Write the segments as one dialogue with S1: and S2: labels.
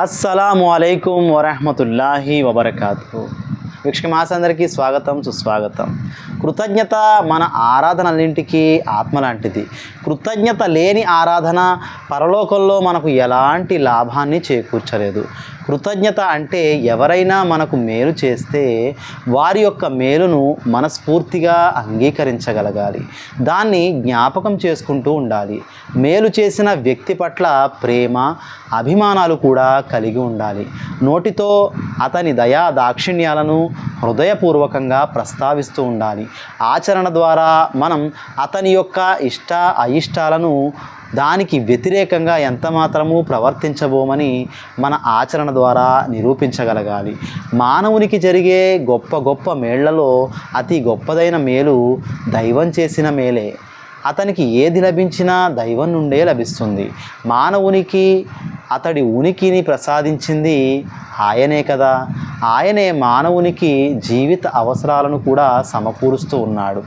S1: అస్సలాము అయికం వరహమతుల్లాహి వబర్కాతు వీక్షక మాసందరికీ స్వాగతం సుస్వాగతం. కృతజ్ఞత మన ఆరాధనలన్నింటికీ ఆత్మ లాంటిది కృతజ్ఞత లేని ఆరాధన పరలోకంలో మనకు ఎలాంటి లాభాన్ని చేకూర్చలేదు. కృతజ్ఞత అంటే ఎవరైనా మనకు మేలు చేస్తే వారి యొక్క మేలును మనస్ఫూర్తిగా అంగీకరించగలగాలి. దాన్ని జ్ఞాపకం చేసుకుంటూ ఉండాలి. మేలు చేసిన వ్యక్తి పట్ల ప్రేమ అభిమానాలు కూడా కలిగి ఉండాలి. నోటితో అతని దయా దాక్షిణ్యాలను హృదయపూర్వకంగా ప్రస్తావిస్తూ ఉండాలి. ఆచరణ ద్వారా మనం అతని యొక్క ఇష్ట అయిష్టాలను దానికి వ్యతిరేకంగా ఎంత మాత్రము ప్రవర్తించబోమని మన ఆచరణ ద్వారా నిరూపించగలగాలి. మానవునికి జరిగే గొప్ప గొప్ప మేళ్ళలో అతి గొప్పదైన మేలు దైవం చేసిన మేలే. అతనికి ఏది లభించినా దైవం నుండే లభిస్తుంది. మానవునికి అతడి ఉనికిని ప్రసాదించింది ఆయనే కదా. ఆయనే మానవునికి జీవిత అవసరాలను కూడా సమకూరుస్తూ ఉన్నాడు.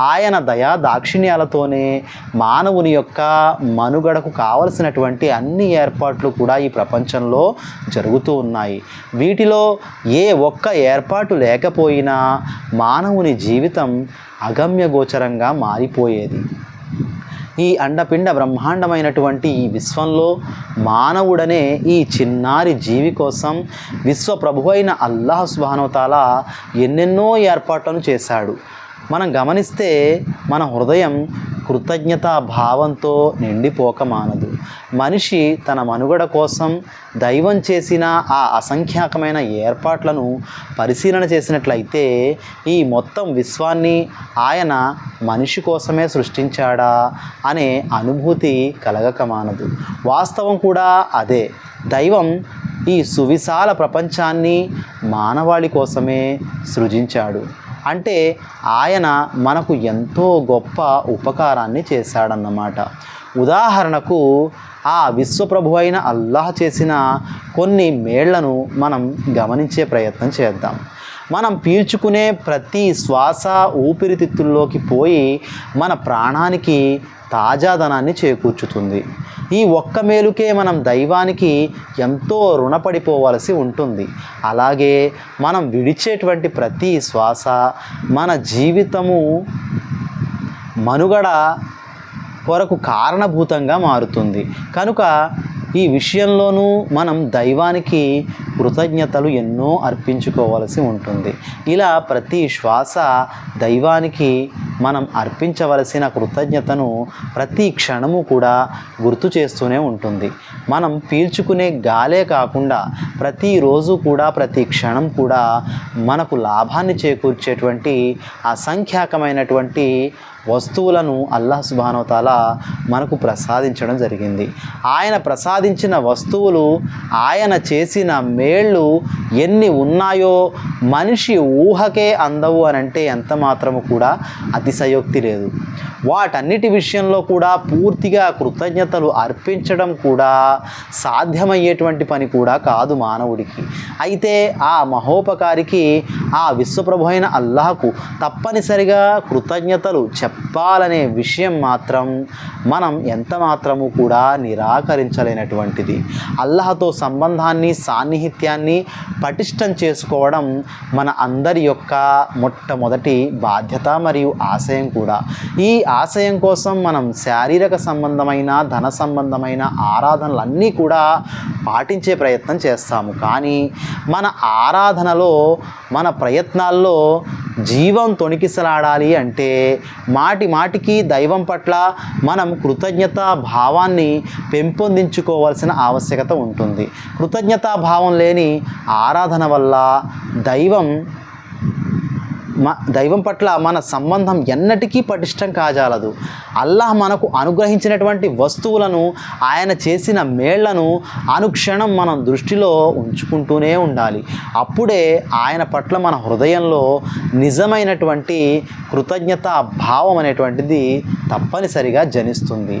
S1: ఆయన దయా దాక్షిణ్యాలతోనే మానవుని యొక్క మనుగడకు కావలసినటువంటి అన్ని ఏర్పాట్లు కూడా ఈ ప్రపంచంలో జరుగుతూ ఉన్నాయి. వీటిలో ఏ ఒక్క ఏర్పాటు లేకపోయినా మానవుని జీవితం అగమ్యగోచరంగా మారిపోయేది. ఈ అండపిండ బ్రహ్మాండమైనటువంటి ఈ విశ్వంలో మానవుడనే ఈ చిన్నారి జీవి కోసం విశ్వ ప్రభువైన అల్లాహ్ సుబానవతాల ఎన్నెన్నో ఏర్పాట్లను చేశాడు. మనం గమనిస్తే మన హృదయం కృతజ్ఞతా భావంతో నిండిపోక మానదు. మనిషి తన మనుగడ కోసం దైవం చేసిన ఆ అసంఖ్యాకమైన ఏర్పాట్లను పరిశీలన చేసినట్లయితే ఈ మొత్తం విశ్వాన్ని ఆయన మనిషి కోసమే సృష్టించాడా అనే అనుభూతి కలగక మానదు. వాస్తవం కూడా అదే. దైవం ఈ సువిశాల ప్రపంచాన్ని మానవాళి కోసమే సృజించాడు. అంటే ఆయన మనకు ఎంతో గొప్ప ఉపకారాన్ని చేశాడన్నమాట. ఉదాహరణకు ఆ విశ్వప్రభు అయిన అల్లాహ్ చేసిన కొన్ని మేళ్ళను మనం గమనించే ప్రయత్నం చేద్దాం. మనం పీల్చుకునే ప్రతి శ్వాస ఊపిరితిత్తుల్లోకి పోయి మన ప్రాణానికి తాజాదనాన్ని చేకూర్చుతుంది. ఈ ఒక్క మేలుకే మనం దైవానికి ఎంతో రుణపడిపోవలసి ఉంటుంది. అలాగే మనం విడిచేటువంటి ప్రతి శ్వాస మన జీవితము మనుగడ కొరకు కారణభూతంగా మారుతుంది. కనుక ఈ విషయంలోనూ మనం దైవానికి కృతజ్ఞతలు ఎన్నో అర్పించుకోవలసి ఉంటుంది. ఇలా ప్రతి శ్వాస దైవానికి మనం అర్పించవలసిన కృతజ్ఞతను ప్రతి క్షణము కూడా గుర్తు చేస్తూనే ఉంటుంది. మనం పీల్చుకునే గాలే కాకుండా ప్రతిరోజు కూడా ప్రతి క్షణం కూడా మనకు లాభాన్ని చేకూర్చేటువంటి అసంఖ్యాకమైనటువంటి వస్తువులను అల్లాహ్ సుబానోతాల మనకు ప్రసాదించడం జరిగింది. ఆయన ప్రసాదించిన వస్తువులు ఆయన చేసిన మేళ్ళు ఎన్ని ఉన్నాయో మనిషి ఊహకే అందవు అని అంటే ఎంత మాత్రము కూడా అతిశయోక్తి లేదు. వాటన్నిటి విషయంలో కూడా పూర్తిగా కృతజ్ఞతలు అర్పించడం కూడా సాధ్యమయ్యేటువంటి పని కూడా కాదు మానవుడికి. అయితే ఆ మహోపకారికి ఆ విశ్వప్రభు అయిన అల్లాహకు తప్పనిసరిగా కృతజ్ఞతలు చెప్పాలనే విషయం మాత్రం మనం ఎంత మాత్రము కూడా నిరాకరించలేనటువంటిది. అల్లాహతో సంబంధాన్ని సాన్నిహిత్యాన్ని పటిష్టం చేసుకోవడం మన అందరి యొక్క మొట్టమొదటి బాధ్యత మరియు ఆశయం కూడా. ఈ ఆశయం కోసం మనం శారీరక సంబంధమైన ధన సంబంధమైన ఆరాధనలన్నీ కూడా పాటించే ప్రయత్నం చేస్తాము. కానీ మన ఆరాధనలో మన ప్రయత్నాల్లో జీవం తొణికిసలాడాలి అంటే మాటి మాటికి దైవం పట్ల మనం కృతజ్ఞతా భావాన్ని పెంపొందించుకోవాల్సిన ఆవశ్యకత ఉంటుంది. కృతజ్ఞతా భావం లేని ఆరాధన వల్ల దైవం మా దైవం పట్ల మన సంబంధం ఎన్నటికీ పటిష్టం కాజాలదు. అల్లాహ్ మనకు అనుగ్రహించినటువంటి వస్తువులను ఆయన చేసిన మేళ్ళను అనుక్షణం మనం దృష్టిలో ఉంచుకుంటూనే ఉండాలి. అప్పుడే ఆయన పట్ల మన హృదయంలో నిజమైనటువంటి కృతజ్ఞత భావం అనేటువంటిది తప్పనిసరిగా జనిస్తుంది.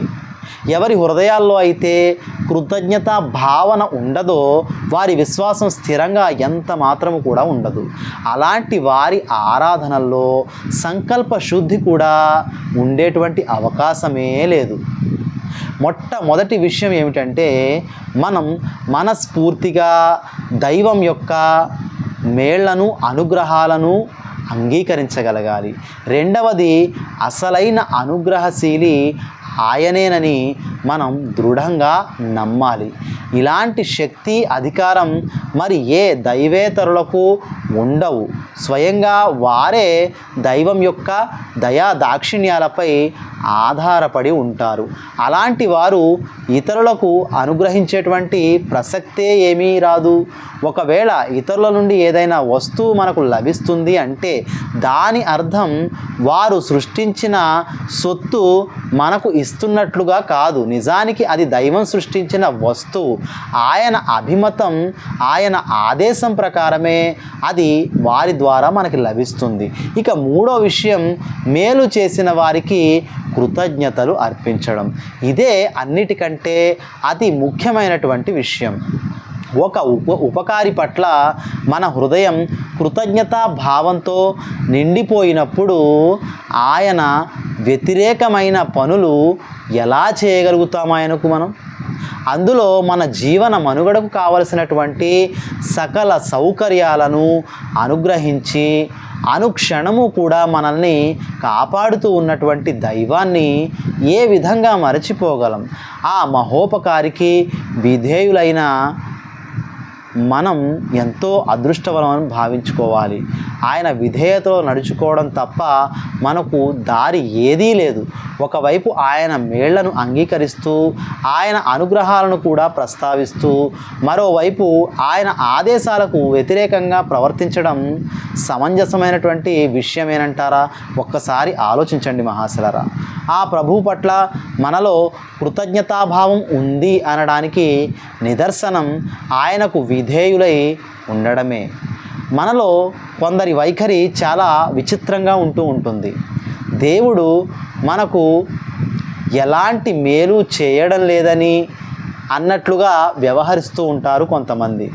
S1: ఎవరి హృదయాల్లో అయితే కృతజ్ఞత భావన ఉండదో వారి విశ్వాసం స్థిరంగా ఎంత మాత్రము కూడా ఉండదు. అలాంటి వారి ఆరాధనల్లో సంకల్ప శుద్ధి కూడా ఉండేటువంటి అవకాశమే లేదు. మొట్టమొదటి విషయం ఏమిటంటే మనం మనస్ఫూర్తిగా దైవం యొక్క మేళ్ళను అనుగ్రహాలను అంగీకరించగలగాలి. రెండవది అసలైన అనుగ్రహశీలి ఆయనేనని మనం దృఢంగా నమ్మాలి. ఇలాంటి శక్తి అధికారం మరి ఏ దైవేతరులకు ఉండవు. స్వయంగా వారే దైవం యొక్క దయా దాక్షిణ్యాలపై ఆధారపడి ఉంటారు. అలాంటి వారు ఇతరులకు అనుగ్రహించేటువంటి ప్రసక్తే ఏమీ రాదు. ఒకవేళ ఇతరుల నుండి ఏదైనా వస్తువు మనకు లభిస్తుంది అంటే దాని అర్థం వారు సృష్టించిన సొత్తు మనకు ఇస్తున్నట్లుగా కాదు. నిజానికి అది దైవం సృష్టించిన వస్తువు ఆయన అభిమతం ఆయన ఆదేశం ప్రకారమే అది వారి ద్వారా మనకి లభిస్తుంది. ఇక మూడో విషయం మేలు చేసిన వారికి కృతజ్ఞతలు అర్పించడం. ఇదే అన్నిటికంటే అతి ముఖ్యమైనటువంటి విషయం. ఒక ఉప ఉపకారి పట్ల మన హృదయం కృతజ్ఞతా భావంతో నిండిపోయినప్పుడు ఆయన వ్యతిరేకమైన పనులు ఎలా చేయగలుగుతాం ఆయనకు మనం? అందులో మన జీవన మనుగడకు కావలసినటువంటి సకల సౌకర్యాలను అనుగ్రహించి అనుక్షణము కూడా మనల్ని కాపాడుతూ ఉన్నటువంటి దైవాన్ని ఏ విధంగా మరచిపోగలం? ఆ మహోపకారికి విధేయులైన మనం ఎంతో అదృష్టవరమని భావించుకోవాలి. ఆయన విధేయతలో నడుచుకోవడం తప్ప మనకు దారి ఏదీ లేదు. ఒకవైపు ఆయన మేళ్ళను అంగీకరిస్తూ ఆయన అనుగ్రహాలను కూడా ప్రస్తావిస్తూ మరోవైపు ఆయన ఆదేశాలకు వ్యతిరేకంగా ప్రవర్తించడం సమంజసమైనటువంటి విషయమేనంటారా? ఒక్కసారి ఆలోచించండి మహాశలరా. ఆ ప్రభు పట్ల మనలో కృతజ్ఞతాభావం ఉంది అనడానికి నిదర్శనం ఆయనకు విధేయులై ఉండడమే. మనలో కొందరి వైఖరి చాలా విచిత్రంగా ఉంటూ ఉంటుంది. దేవుడు మనకు ఎలాంటి మేలు చేయడం లేదని అన్నట్లుగా వ్యవహరిస్తూ ఉంటారు కొంతమంది.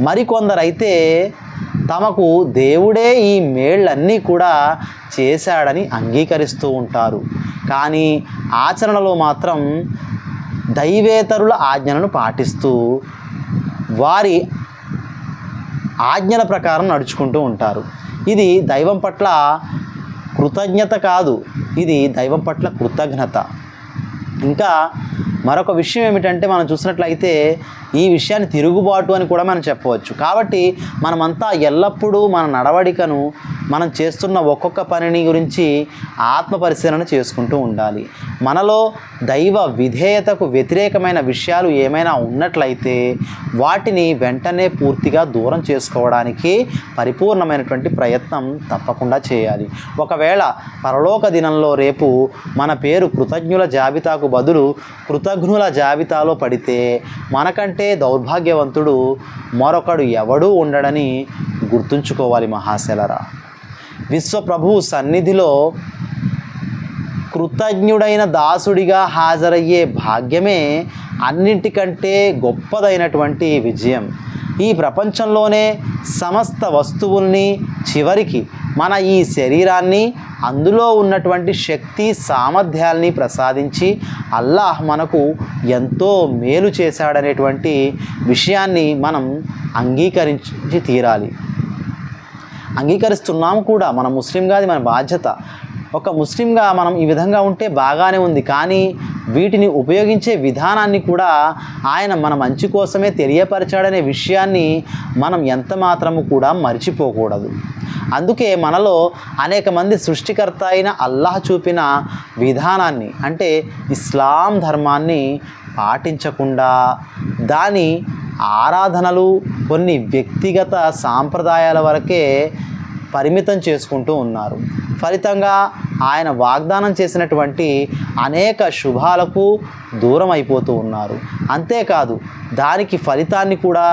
S1: మరికొందరైతే తమకు దేవుడే ఈ మేళ్ళన్నీ కూడా చేశాడని అంగీకరిస్తూ ఉంటారు. కానీ ఆచరణలో మాత్రం దైవేతరుల ఆజ్ఞలను పాటిస్తూ వారి ఆజ్ఞల ప్రకారం నడుచుకుంటూ ఉంటారు. ఇది దైవం పట్ల కృతజ్ఞత కాదు. ఇది దైవం పట్ల కృతజ్ఞత. ఇంకా మరొక విషయం ఏమిటంటే మనం చూసినట్లయితే ఈ విషయాన్ని తిరుగుబాటు అని కూడా మనం చెప్పవచ్చు. కాబట్టి మనమంతా ఎల్లప్పుడూ మన నడవడికను మనం చేస్తున్న ఒక్కొక్క పనిని గురించి ఆత్మ పరిశీలన చేసుకుంటూ ఉండాలి. మనలో దైవ విధేయతకు వ్యతిరేకమైన విషయాలు ఏమైనా ఉన్నట్లయితే వాటిని వెంటనే పూర్తిగా దూరం చేసుకోవడానికి పరిపూర్ణమైనటువంటి ప్రయత్నం తప్పకుండా చేయాలి. ఒకవేళ పరలోక దినంలో రేపు మన పేరు కృతజ్ఞుల జాబితాకు బదులు కృతజ్ఞుల జాబితాలో పడితే మనకంటే దౌర్భాగ్యవంతుడు మరొకడు ఎవడూ ఉండడని గుర్తుంచుకోవాలి మహాశలరా. విశ్వప్రభు సన్నిధిలో కృతజ్ఞుడైన దాసుడిగా హాజరయ్యే భాగ్యమే అన్నింటికంటే గొప్పదైనటువంటి విజయం. ఈ ప్రపంచంలోనే సమస్త వస్తువుల్ని చివరికి మన ఈ శరీరాన్ని అందులో ఉన్నటువంటి శక్తి సామర్థ్యాల్ని ప్రసాదించి అల్లాహ్ మనకు ఎంతో మేలు చేశాడనేటువంటి విషయాన్ని మనం అంగీకరించి తీరాలి. అంగీకరిస్తున్నాము కూడా. మన ముస్లింగా అది మన బాధ్యత. ఒక ముస్లింగా మనం ఈ విధంగా ఉంటే బాగానే ఉంది. కానీ వీటిని ఉపయోగించే విధానాన్ని కూడా ఆయన మన మంచి కోసమే తెలియపరిచాడనే విషయాన్ని మనం ఎంత మాత్రము కూడా మర్చిపోకూడదు. అందుకే మనలో అనేక మంది సృష్టికర్త అయిన అల్లాహ్ చూపిన విధానాన్ని అంటే ఇస్లాం ధర్మాన్ని పాటించకుండా దాని ఆరాధనలు కొన్ని వ్యక్తిగత సాంప్రదాయాల వరకే పరిమితం చేసుకుంటూ ఉన్నారు. ఫలితంగా ఆయన వాగ్దానం చేసినటువంటి అనేక శుభాలకు దూరం అయిపోతూ ఉన్నారు. అంతేకాదు దానికి ఫలితాన్ని కూడా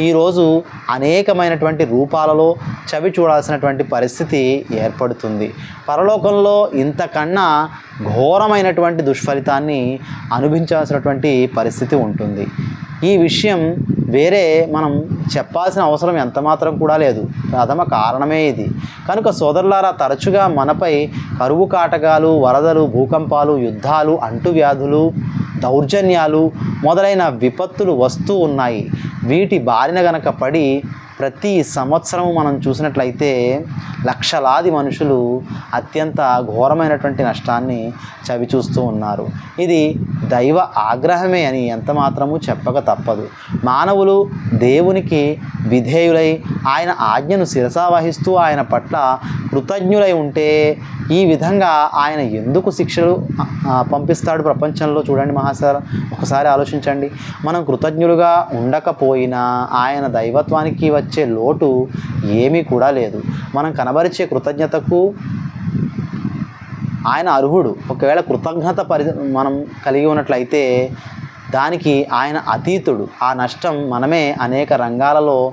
S1: ఈరోజు అనేకమైనటువంటి రూపాలలో చవి చూడాల్సినటువంటి పరిస్థితి ఏర్పడుతుంది. పరలోకంలో ఇంతకన్నా ఘోరమైనటువంటి దుష్ఫలితాన్ని అనుభవించాల్సినటువంటి పరిస్థితి ఉంటుంది. ఈ విషయం వేరే మనం చెప్పాల్సిన అవసరం ఎంత మాత్రం కూడా లేదు. ప్రథమ కారణమే ఇది. కనుక సోదరులారా తరచుగా మనపై కరువు కాటకాలు వరదలు భూకంపాలు యుద్ధాలు అంటువ్యాధులు దౌర్జన్యాలు మొదలైన విపత్తులు వస్తూ ఉన్నాయి. వీటి బారిన గనక పడి ప్రతి సంవత్సరం మనం చూసినట్లయితే లక్షలాది మనుషులు అత్యంత ఘోరమైనటువంటి నష్టాన్ని చవిచూస్తూ ఉన్నారు. ఇది దైవ ఆగ్రహమే అని ఎంత మాత్రము చెప్పక తప్పదు. మానవులు దేవునికి విధేయులై ఆయన ఆజ్ఞను శిరసా వహిస్తూ ఆయన పట్ల కృతజ్ఞులై ఉంటే ఈ విధంగా ఆయన ఎందుకు శిక్షలు పంపిస్తాడు ప్రపంచంలో చూడండి మహాసార్ ఒకసారి ఆలోచించండి. మనం కృతజ్ఞులుగా ఉండకపోయినా ఆయన దైవత్వానికి వచ్చి వచ్చే లోటు ఏమీ కూడా లేదు. మనం కనబరిచే కృతజ్ఞతకు ఆయన అర్హుడు. ఒకవేళ కృతజ్ఞత పరి మనం కలిగి ఉన్నట్లయితే దానికి ఆయన అతీతుడు. ఆ నష్టం మనమే అనేక రంగాలలో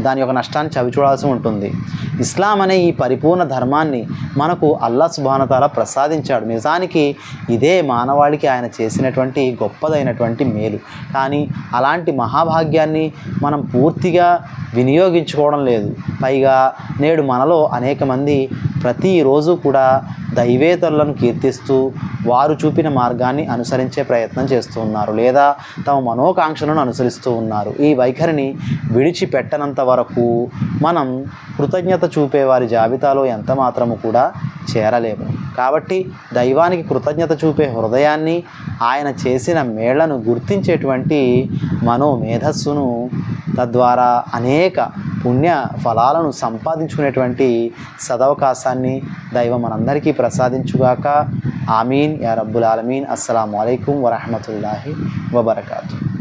S1: దాని యొక్క నష్టాన్ని చవిచూడాల్సి ఉంటుంది. ఇస్లాం అనే ఈ పరిపూర్ణ ధర్మాన్ని మనకు అల్లా సుబానతాల ప్రసాదించాడు. నిజానికి ఇదే మానవాళికి ఆయన చేసినటువంటి గొప్పదైనటువంటి మేలు. కానీ అలాంటి మహాభాగ్యాన్ని మనం పూర్తిగా వినియోగించుకోవడం లేదు. పైగా నేడు మనలో అనేక మంది ప్రతిరోజు కూడా దైవేతరులను కీర్తిస్తూ వారు చూపిన మార్గాన్ని అనుసరించే ప్రయత్నం చేస్తూ ఉన్నారు లేదా తమ మనోకాంక్షలను అనుసరిస్తూ ఉన్నారు. ఈ వైఖరిని విడిచిపెట్టనంత వరకు మనం కృతజ్ఞత చూపే వారి జాబితాలో ఎంత మాత్రము కూడా చేరలేము. కాబట్టి దైవానికి కృతజ్ఞత చూపే హృదయాన్ని ఆయన చేసిన మేళ్ళను గుర్తించేటువంటి మనో మేధస్సును తద్వారా అనేక పుణ్య ఫలాలను సంపాదించుకునేటువంటి సదవకాశాన్ని దైవం మనందరికీ ప్రసాదించుగాక. ఆమీన్. యా రబ్బుల్ ఆలమీన్. అస్సలం అయికం వరహమతుల్లాహి వబర్కాతు.